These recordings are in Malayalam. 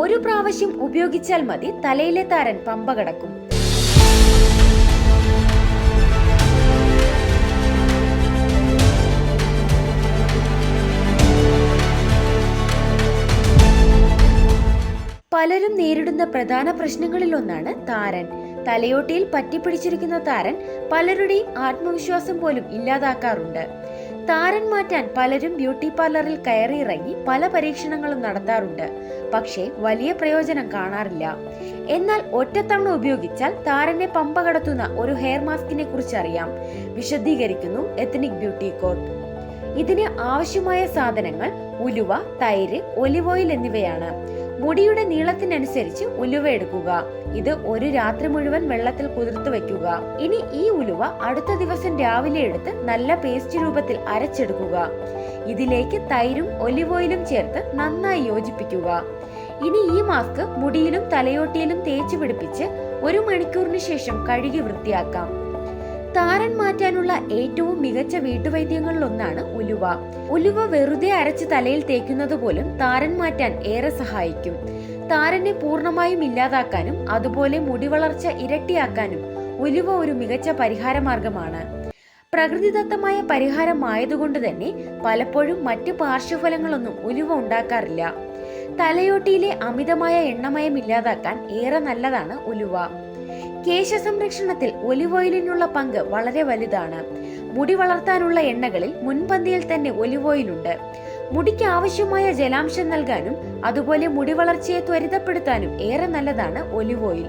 ഒരു പ്രാവശ്യം ഉപയോഗിച്ചാൽ മതി തലയിലെ താരൻ പമ്പ കടക്കും. പലരും നേരിടുന്ന പ്രധാന പ്രശ്നങ്ങളിൽ ഒന്നാണ് താരൻ. തലയോട്ടിയിൽ പറ്റിപ്പിടിച്ചിരിക്കുന്ന താരൻ പലരുടെയും ആത്മവിശ്വാസം പോലും ഇല്ലാതാക്കാറുണ്ട്. താരൻ മാറ്റാൻ പലരും ബ്യൂട്ടി പാർലറിൽ കയറിയിറങ്ങി പല പരീക്ഷണങ്ങളും നടത്താറുണ്ട്. പക്ഷേ വലിയ പ്രയോജനം കാണാറില്ല. എന്നാൽ ഒറ്റത്തവണ ഉപയോഗിച്ചാൽ താരനെ പമ്പ കടത്തുന്ന ഒരു ഹെയർ മാസ്കിനെ കുറിച്ച് അറിയാം. വിശദീകരിക്കുന്നു എത്നിക് ബ്യൂട്ടി കോട്ട് ഇതിന് ആവശ്യമായ സാധനങ്ങൾ ഉലുവ തൈര് ഒലിവ് ഓയിൽ എന്നിവയാണ്. മുടിയുടെ നീളത്തിനനുസരിച്ച് ഉലുവ എടുക്കുക. ഇത് ഒരു രാത്രി മുഴുവൻ വെള്ളത്തിൽ കുതിർത്തു വെക്കുക ഇനി ഈ ഉലുവ അടുത്ത ദിവസം രാവിലെ എടുത്ത് നല്ല പേസ്റ്റ് രൂപത്തിൽ അരച്ചെടുക്കുക. ഇതിലേക്ക് തൈരും ഒലിവ് ഓയിലും ചേർത്ത് നന്നായി യോജിപ്പിക്കുക. ഇനി ഈ മാസ്ക് മുടിയിലും തലയോട്ടിയിലും തേച്ചു പിടിപ്പിച്ച് ഒരു മണിക്കൂറിന് ശേഷം കഴുകി വൃത്തിയാക്കാം. താരൻ മാറ്റാനുള്ള ഏറ്റവും മികച്ച വീട്ടുവൈദ്യങ്ങളിൽ ഒന്നാണ് ഉലുവ. ഉലുവ വെറുതെ അരച്ച് തലയിൽ തേക്കുന്നത് പോലും താരൻ മാറ്റാൻ ഏറെ സഹായിക്കും. താരനെ പൂർണമായും ഇല്ലാതാക്കാനും അതുപോലെ മുടി വളർച്ച ഇരട്ടിയാക്കാനും ഉലുവ ഒരു മികച്ച പരിഹാര മാർഗമാണ് പ്രകൃതിദത്തമായ പരിഹാരമായതുകൊണ്ട് തന്നെ പലപ്പോഴും മറ്റ് പാർശ്വഫലങ്ങളൊന്നും ഉലുവ ഉണ്ടാക്കാറില്ല. തലയോട്ടിയിലെ അമിതമായ എണ്ണമയം ഇല്ലാതാക്കാൻ ഏറെ നല്ലതാണ് ഉലുവ. കേശ സംരക്ഷണത്തിൽ ഒലിവ് ഓയിലിനുള്ള പങ്ക് വളരെ വലുതാണ്. മുടി വളർത്താനുള്ള എണ്ണകളിൽ മുൻപന്തിയിൽ തന്നെ ഒലിവ് ഓയിലുണ്ട്. മുടിക്ക് ആവശ്യമായ ജലാംശം നൽകാനും അതുപോലെ മുടി വളർച്ചയെ ത്വരിതപ്പെടുത്താനും ഏറെ നല്ലതാണ് ഒലിവ് ഓയിൽ.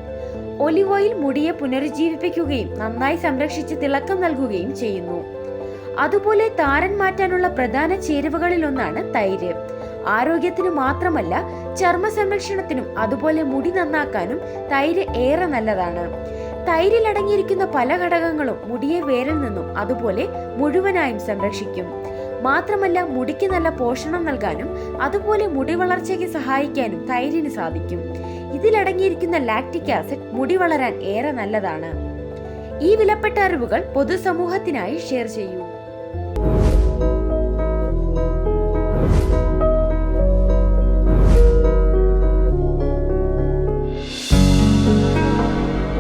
ഒലിവ് ഓയിൽ മുടിയെ പുനരുജ്ജീവിപ്പിക്കുകയും നന്നായി സംരക്ഷിച്ച് തിളക്കം നൽകുകയും ചെയ്യുന്നു. അതുപോലെ താരൻ മാറ്റാനുള്ള പ്രധാന ചേരുവകളിലൊന്നാണ് തൈര്. ആരോഗ്യത്തിന് മാത്രമല്ല ചർമ്മ സംരക്ഷണത്തിനും അതുപോലെ മുടി നന്നാക്കാനും തൈര് ഏറെ നല്ലതാണ്. തൈരിൽ അടങ്ങിയിരിക്കുന്ന പല ഘടകങ്ങളും മുടിയെ വേരിൽ നിന്നും അതുപോലെ മുഴുവനായും സംരക്ഷിക്കും. മാത്രമല്ല മുടിക്ക് നല്ല പോഷണം നൽകാനും അതുപോലെ മുടി വളർച്ചയ്ക്ക് സഹായിക്കാനും തൈരിന് സാധിക്കും. ഇതിലടങ്ങിയിരിക്കുന്ന ലാക്റ്റിക് ആസിഡ് മുടി വളരാൻ ഏറെ നല്ലതാണ്. ഈ വിലപ്പെട്ട അറിവുകൾ പൊതുസമൂഹത്തിനായി ഷെയർ ചെയ്യൂ.